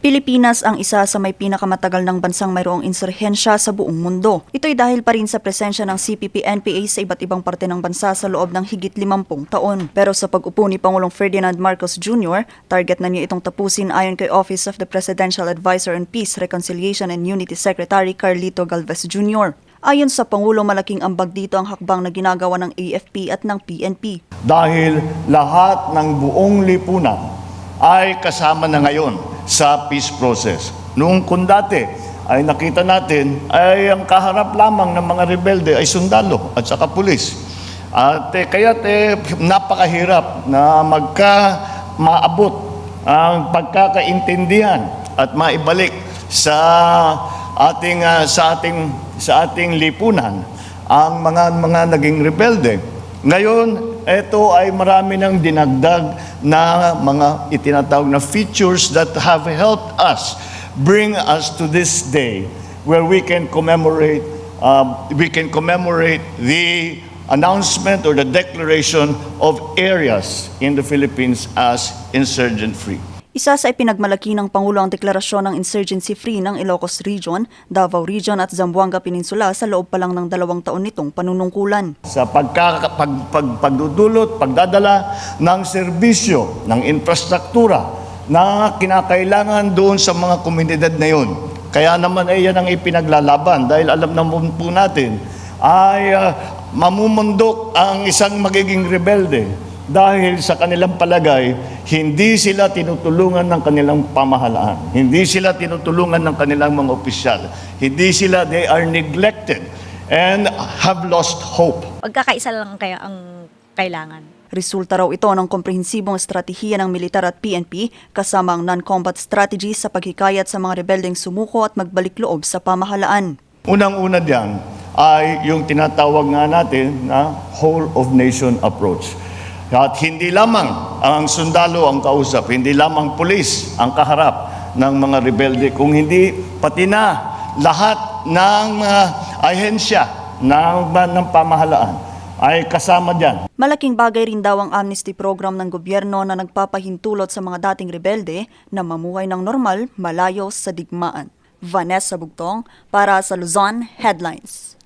Pilipinas ang isa sa may pinakamatagal ng bansang mayroong insurhensya sa buong mundo. Ito'y dahil pa rin sa presensya ng CPP-NPA sa iba't ibang parte ng bansa sa loob ng higit 50 taon. Pero sa pag-upo ni Pangulong Ferdinand Marcos Jr., target na niya itong tapusin ayon kay Office of the Presidential Advisor on Peace, Reconciliation and Unity Secretary Carlito Galvez Jr. Ayon sa Pangulo, malaking ambag dito ang hakbang na ginagawa ng AFP at ng PNP. dahil lahat ng buong lipunan ay kasama na ngayon sa peace process. Noong kung dati ay nakita natin ay ang kaharap lamang ng mga rebelde ay sundalo at saka pulis. At eh, kaya eh, napakahirap na magka maabot ang pagkakaintindihan at maibalik sa ating ah, sa ating sa ating lipunan ang mga mga naging rebelde. Ngayon, ito ay marami ng dinagdag na mga itinatawag na features that have helped us bring us to this day where we can commemorate um, we can commemorate the announcement or the declaration of areas in the Philippines as insurgent free. Isa sa ipinagmalaki ng Pangulo ang deklarasyon ng insurgency-free ng Ilocos Region, Davao Region at Zamboanga Peninsula sa loob pa lang ng dalawang taon nitong panunungkulan. sa pagka, pag, pag, pagdudulot, pagdadala ng serbisyo, ng infrastruktura na kinakailangan doon sa mga komunidad na yun. Kaya naman ay yan ang ipinaglalaban dahil alam naman po natin ay ah, mamumundok ang isang magiging rebelde dahil sa kanilang palagay, hindi sila tinutulungan ng kanilang pamahalaan. Hindi sila tinutulungan ng kanilang mga opisyal. Hindi sila, they are neglected and have lost hope. Pagkakaisa lang kaya ang kailangan. Resulta raw ito ng komprehensibong estratehiya ng militar at PNP kasama ang non-combat strategy sa paghikayat sa mga rebeldeng sumuko at magbalik loob sa pamahalaan. Unang-una diyan ay yung tinatawag nga natin na whole of nation approach. At hindi lamang ang sundalo ang kausap, hindi lamang pulis ang kaharap ng mga rebelde, kung hindi pati na lahat ng mga ahensya ng, ng pamahalaan ay kasama diyan. Malaking bagay rin daw ang amnesty program ng gobyerno na nagpapahintulot sa mga dating rebelde na mamuhay ng normal malayo sa digmaan. Vanessa Bugtong para sa Luzon Headlines.